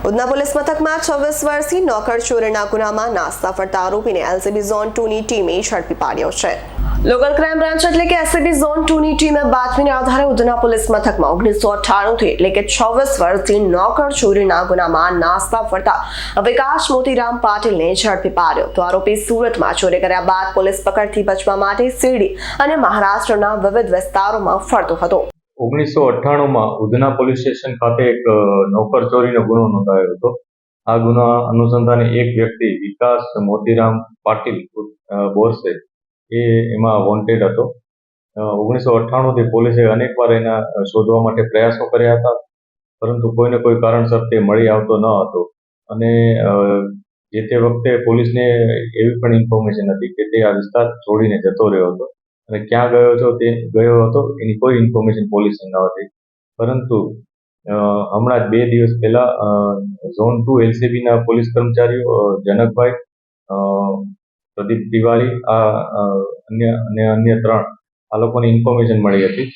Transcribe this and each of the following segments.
Udhna police મથકમાં છવ્વીસ વર્ષથી નોકર ચોરીના ગુનામાં નાસ્તા ફરતા આરોપીને એલસીબી ઝોન ટુ ની ટીમે ઝડપી પાડ્યો છે. લોકલ ક્રાઇમ બ્રાન્ચ એટલે કે એલસીબી ઝોન ટુ ની ટીમે બાતમીના આધારે ઉધના પોલીસ મથકમાં ઓગણીસો અઠ્ઠાણું એટલે કે છવ્વીસ વર્ષથી નોકર ચોરીના ગુનામાં નાસ્તા ફરતા વિકાસ મોતીરામ પાટીલને ઝડપી પાડ્યો તો આરોપી સુરતમાં ચોરી કર્યા બાદ પોલીસ પકડથી બચવા માટે શિરડી અને મહારાષ્ટ્રના વિવિધ વિસ્તારોમાં ફરતો હતો. ઓગણીસો અઠ્ઠાણુંમાં ઉધના પોલીસ સ્ટેશન ખાતે એક નોકર ચોરીનો ગુનો નોંધાયો હતો. આ ગુના અનુસંધાને એક વ્યક્તિ વિકાસ મોતીરામ પાટીલ બોર્સે એ એમાં વોન્ટેડ હતો. ઓગણીસો અઠ્ઠાણુંથી પોલીસે અનેકવાર એના શોધવા માટે પ્રયાસો કર્યા હતા, પરંતુ કોઈને કોઈ કારણસર તે મળી આવતો ન હતો. અને જે તે વખતે પોલીસને એવી પણ ઇન્ફોર્મેશન હતી કે તે આ વિસ્તાર છોડીને જતો રહ્યો હતો. અને ક્યાં ગયો છો તે ગયો હતો એની કોઈ ઇન્ફોર્મેશન પોલીસને ન હતી. પરંતુ હમણાં જ બે દિવસ પહેલા ઝોન ટુ એલસીબીના પોલીસ કર્મચારીઓ જનકભાઈ પ્રદીપ તિવારી, આ અન્ય, અને અન્ય ત્રણ, આ લોકોને ઇન્ફોર્મેશન મળી હતી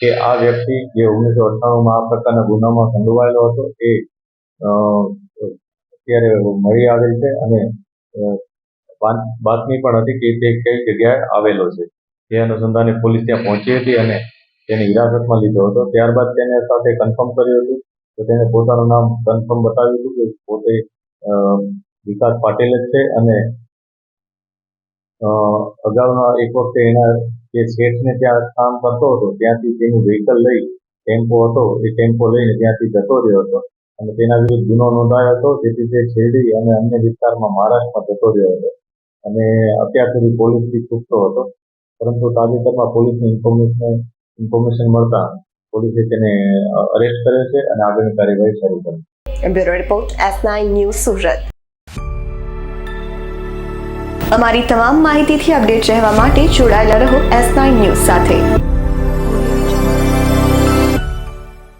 કે આ વ્યક્તિ જે ઓગણીસો અઠ્ઠાણુંમાં આ પ્રકારના ગુનામાં સંડોવાયેલો હતો એ અત્યારે મળી આવેલ છે અને બાતમી પણ હતી કે તે કઈ જગ્યાએ આવેલો છે. તે અનુસંધાને પોલીસ ત્યાં પહોંચી હતી અને તેને હિરાસતમાં લીધો હતો. ત્યારબાદ તેને સાથે કન્ફર્મ કર્યું હતું. તો તેને પોતાનું નામ કન્ફર્મ બતાવ્યું હતું કે પોતે વિકાસ પાટીલ જ છે અને અગાઉના એક વખતે એના જે શેઠને ત્યાં કામ કરતો હતો, ત્યાંથી તેનું વ્હીકલ લઈ ટેમ્પો હતો. એ ટેમ્પો લઈને ત્યાંથી જતો રહ્યો હતો અને તેના વિરુદ્ધ ગુનો નોંધાયો હતો. જેથી તે શેરડી અને અન્ય વિસ્તારમાં મહારાષ્ટ્રમાં જતો રહ્યો હતો અને અત્યાર સુધી પોલીસથી છૂટતો હતો. પરંતુ તાજેતરમાં પોલીસની ઇન્ફોર્મેશન ઇન્ફોર્મેશન મળતા પોલીસે તેને અરેસ્ટ કર્યો છે અને આગળની કાર્યવાહી શરૂ કરી. Bureau report, S nine news Surat. અમારી તમામ માહિતીથી અપડેટ રહેવા માટે જોડાયેલા રહો એસ નાઇન ન્યૂઝ સાથે.